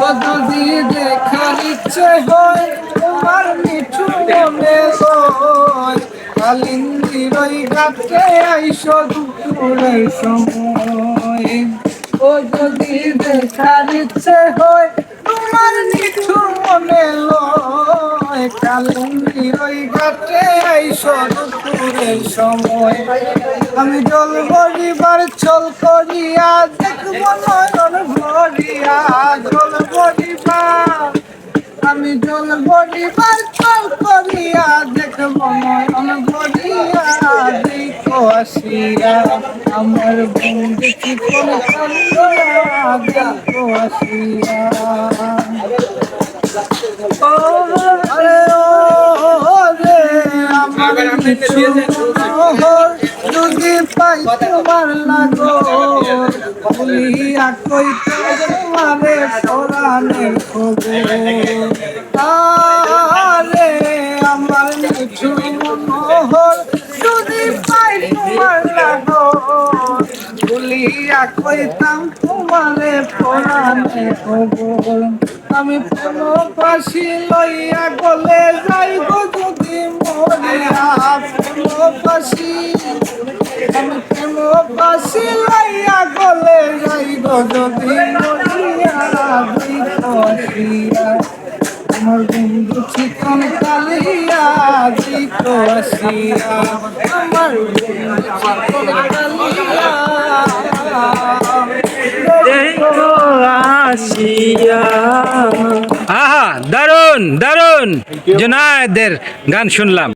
কতদি দেখার হয় তোমার মিঠু মনে হয় কালিন্দির ওই গাছে আইসো দুপুরের সময় ও যদি দেখার ইচ্ছে হয়, তোমার মিঠু মনে হয় দুপুরের সময় আমি জল ভরিবার ছল করিয়া দেখব নয়ন ভরিয়া। জল ভরিবার আমি জল ভরিবার ছল করিয়া দেখব নয়ন ভরিয়া। দেখো আসিয়া আমার বন্ধু দেখো আরে ও রে আমার কিছু মনোহর যদি পাই তোমার লাগো বলিয়া কইতে তোমারে পরাণের খবর আমার কিছু মনোহর যদি পাই তোমার লাগো বলিয়া কইতাম তোমারে পরাণে খবর আমি কোনো পাশি লইয়া গলে যাইব যদি মরিয়া। পাশি লইয়া গলে যাইব যদি মরিয়া দিত আসিয়া আমার বন্ধু চিকন কালিয়া দিত আসিয়া আমার বন্ধু কালিয়া দেখো আসিয়া আহা দারুণ দারুণ জুনায়েদের গান শুনলাম।